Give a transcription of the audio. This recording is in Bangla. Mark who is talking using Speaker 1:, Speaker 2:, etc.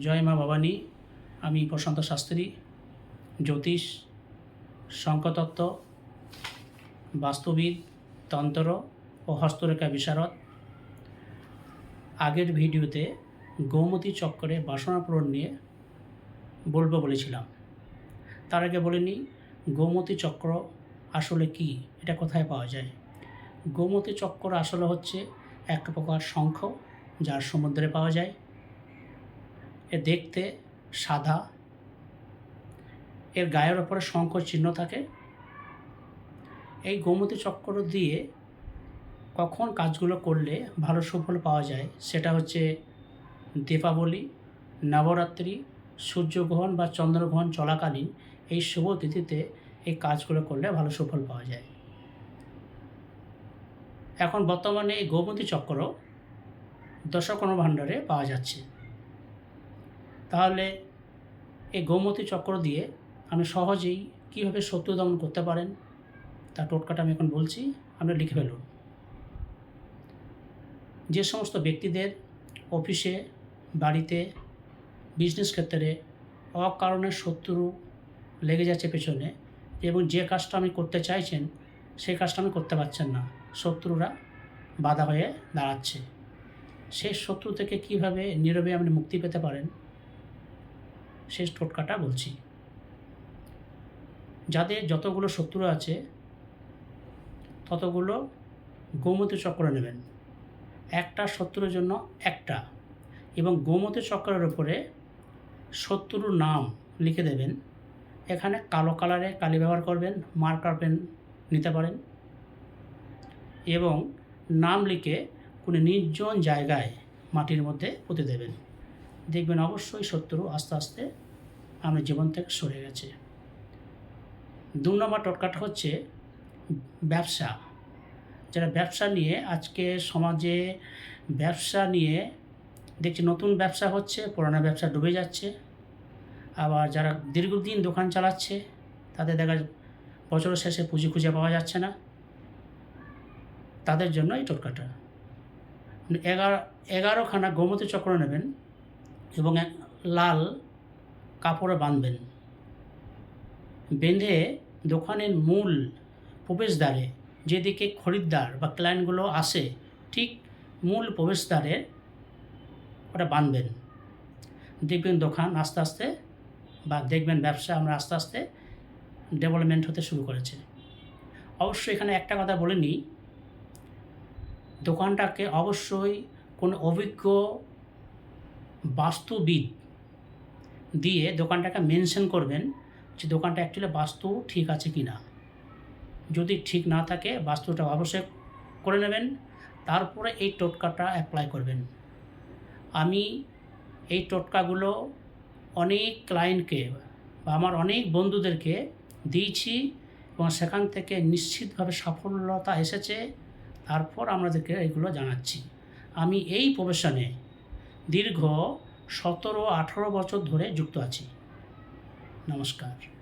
Speaker 1: জয় মা ভবানী, আমি প্রশান্ত শাস্ত্রী, জ্যোতিষ শঙ্কতত্ত্ব বাস্তুবিদ, তন্ত্র ও হস্তরেখা বিশারদ। আগের ভিডিওতে গৌমতী চক্করে বাসনা পূরণ নিয়ে বলব বলেছিলাম। তার আগে বলিনি গৌমতী চক্র আসলে কি? এটা কোথায় পাওয়া যায়? গৌমতী চক্র আসলে হচ্ছে এক প্রকার শঙ্খ, যার সমুদ্রে পাওয়া যায়। এ দেখতে সাদা। এর গায়ের ওপরে শঙ্খ চিহ্ন থাকে। এই গোমতী চক্র দিয়ে কখন কাজগুলো করলে ভালো সুফল পাওয়া যায়, সেটা হচ্ছে দীপাবলি, নবরাত্রি, সূর্যগ্রহণ বা চন্দ্রগ্রহণ চলাকালীন এই শুভ তিথিতে এই কাজগুলো করলে ভালো সুফল পাওয়া যায়। এখন বর্তমানে এই গোমতী চক্র দশকর্ণ ভাণ্ডারে পাওয়া যাচ্ছে। তাহলে এই গোমতী চক্র দিয়ে আপনি সহজেই কীভাবে শত্রু দমন করতে পারেন, তার টোটকাটা আমি এখন বলছি, আপনি লিখে ফেলুন। যে সমস্ত ব্যক্তিদের অফিসে, বাড়িতে বিজনেস ক্ষেত্রে অকারণে শত্রু লেগে যাচ্ছে পেছনে এবং যে কাজটা আমি করতে চাইছেন, সেই কাজটা আমি করতে পারছেন না, শত্রুরা বাধা হয়ে দাঁড়াচ্ছে। সেই শত্রু থেকে কীভাবে নীরবে আপনি মুক্তি পেতে পারেন সেই টোটকাটা বলছি। যাদের যতগুলো শত্রু আছে, ততগুলো গোমতী চক্র নেবেন। একটা শত্রুর জন্য একটা এবং গোমতী চক্রের উপরে শত্রুর নাম লিখে দেবেন। এখানে কালো কালারে কালি ব্যবহার করবেন মার্কার পেন নিতে পারেন। এবং নাম লিখে কোনো নির্জন জায়গায় মাটির মধ্যে পুঁতে দেবেন। দেখবেন অবশ্যই শত্রু আস্তে আস্তে আপনার জীবন থেকে সরে গেছে। দু নম্বর টটকাটা হচ্ছে ব্যবসা। যারা ব্যবসা নিয়ে আজকে সমাজে ব্যবসা নিয়ে দেখছি নতুন ব্যবসা হচ্ছে, পুরানো ব্যবসা ডুবে যাচ্ছে। আবার যারা দীর্ঘদিন দোকান চালাচ্ছে, তাদের দেখা বছরের শেষে পুঁজি খুঁজে পাওয়া যাচ্ছে না। তাদের জন্য এই টোটকাটা এগারো, এগারোখানা গোমতী চক্র নেবেন এবং এক লাল কাপড়ে বাঁধবেন। বেঁধে দোকানের মূল প্রবেশদ্বারে যেদিকে খরিদ্দার বা ক্লায়েন্টগুলো আসে, ঠিক মূল প্রবেশদ্বারে ওটা বাঁধবেন। দেখবেন দোকান আস্তে আস্তে বা দেখবেন ব্যবসা আমরা আস্তে আস্তে ডেভেলপমেন্ট হতে শুরু করেছে। অবশ্যই এখানে একটা কথা বলে নিই দোকানটাকে অবশ্যই কোনো অভিজ্ঞ বাস্তুবিদ দিয়ে দোকানটাকে মেনশন করবেন যে দোকানটা অ্যাকচুয়ালি বাস্তু ঠিক আছে কি না। যদি ঠিক না থাকে, বাস্তুটা অবশ্যই করে নেবেন, তারপরে এই টোটকাটা অ্যাপ্লাই করবেন। আমি এই টোটকাগুলো অনেক ক্লায়েন্টকে বা আমার অনেক বন্ধুদেরকে দিয়েছি এবং সেখান থেকে নিশ্চিতভাবে সাফল্যতা এসেছে, তারপর আমাদেরকে এগুলো জানাচ্ছি। আমি এই প্রফেশনে দীর্ঘ সতেরো আঠেরো বছর ধরে যুক্ত আছি। নমস্কার।